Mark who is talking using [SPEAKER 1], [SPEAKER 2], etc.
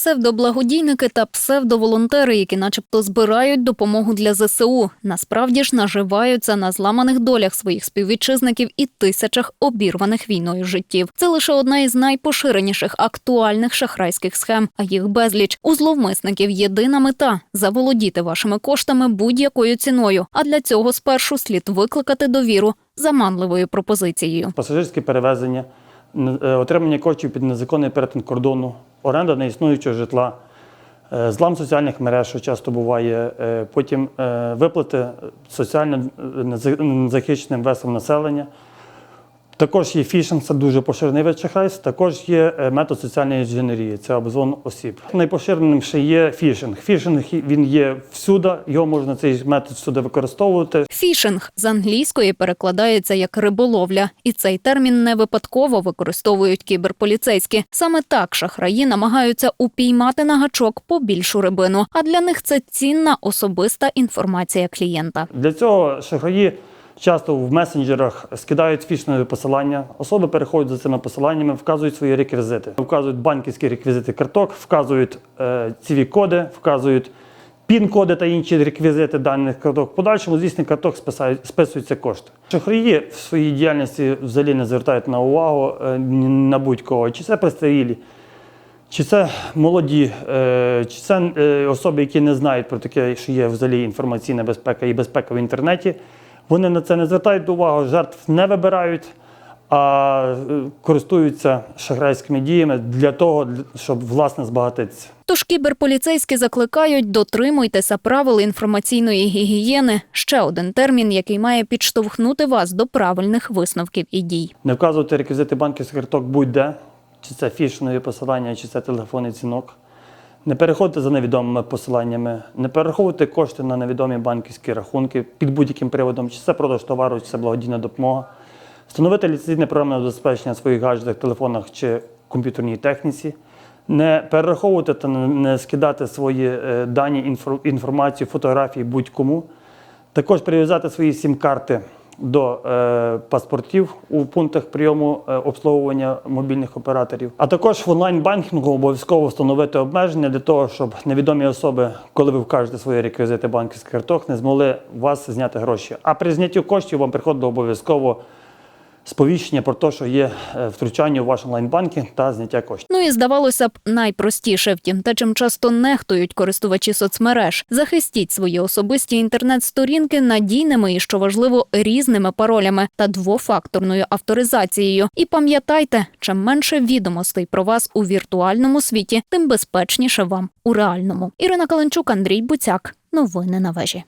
[SPEAKER 1] Псевдоблагодійники та псевдоволонтери, які начебто збирають допомогу для ЗСУ, насправді ж наживаються на зламаних долях своїх співвітчизників і тисячах обірваних війною життів. Це лише одна із найпоширеніших актуальних шахрайських схем, а їх безліч. У зловмисників єдина мета заволодіти вашими коштами будь-якою ціною. А для цього спершу слід викликати довіру заманливою пропозицією.
[SPEAKER 2] пасажирські перевезення, отримання коштів під незаконний перетин кордону, оренда неіснуючого житла, е, злам соціальних мереж, що часто буває, е, потім е, виплати соціально е, незахищеним весом населення. Також є фішинг, це дуже поширений вид шахрайств. Також є е, метод соціальної інженерії, це обзвон осіб. Найпоширеним ще є фішинг. Фішинг він є всюди, його можна цей метод всюди використовувати.
[SPEAKER 1] Фішинг з англійської перекладається як риболовля, і цей термін не випадково використовують кіберполіцейські. Саме так шахраї намагаються упіймати на гачок побільшу рибину. А для них це цінна особиста інформація клієнта.
[SPEAKER 2] Для цього шахраї часто в месенджерах скидають фішингові посилання. Особи переходять за цими посиланнями, вказують свої реквізити, вказують банківські реквізити карток, вказують е, ціві коди, вказують пін-коди та інші реквізити даних карток. Подальшому з їхніх карток списуються кошти. Шахраї в своїй діяльності взагалі не звертають на увагу е, на будь-кого, чи це пристарілі, чи це молоді, е, чи це е, особи, які не знають про таке, що є взагалі інформаційна безпека і безпека в інтернеті. Вони на це не звертають увагу, жертв не вибирають, а е, користуються шахрайськими діями для того, щоб власне збагатитися.
[SPEAKER 1] Тож кіберполіцейські закликають дотримуйтеся правил інформаційної гігієни. Ще один термін, який має підштовхнути вас до правильних висновків і дій.
[SPEAKER 2] Не вказувати реквізити банківських карток будь-де, чи це фішингові посилання, чи це телефонний дзвінок. Не переходьте за невідомими посиланнями, не перераховуйте кошти на невідомі банківські рахунки під будь-яким приводом, чи це продаж товару, чи це благодійна допомога. Встановити ліцензійне програмне забезпечення на своїх гаджетах, телефонах чи комп'ютерній техніці. Не перераховувати та не- не скидати свої е, дані, інформацію, фотографії будь-кому. Також прив'язати свої сім-карти до е, паспортів у пунктах прийому е, обслуговування мобільних операторів. А також в онлайн-банкінгу обов'язково встановити обмеження для того, щоб невідомі особи, коли ви вкажете свої реквізити банківських карток, не змогли вас зняти гроші. А при знятті коштів вам приходило обов'язково сповіщення про те, що є е, втручання у ваш онлайн-банкінг та зняття коштів.
[SPEAKER 1] Ну і здавалося б, найпростіше, втім, те, чим часто нехтують користувачі соцмереж. Захистіть свої особисті інтернет-сторінки надійними і, що важливо, різними паролями та двофакторною авторизацією. І пам'ятайте, чим менше відомостей про вас у віртуальному світі, тим безпечніше вам у реальному. Ірина Каленчук, Андрій Буцяк. Новини на вежі.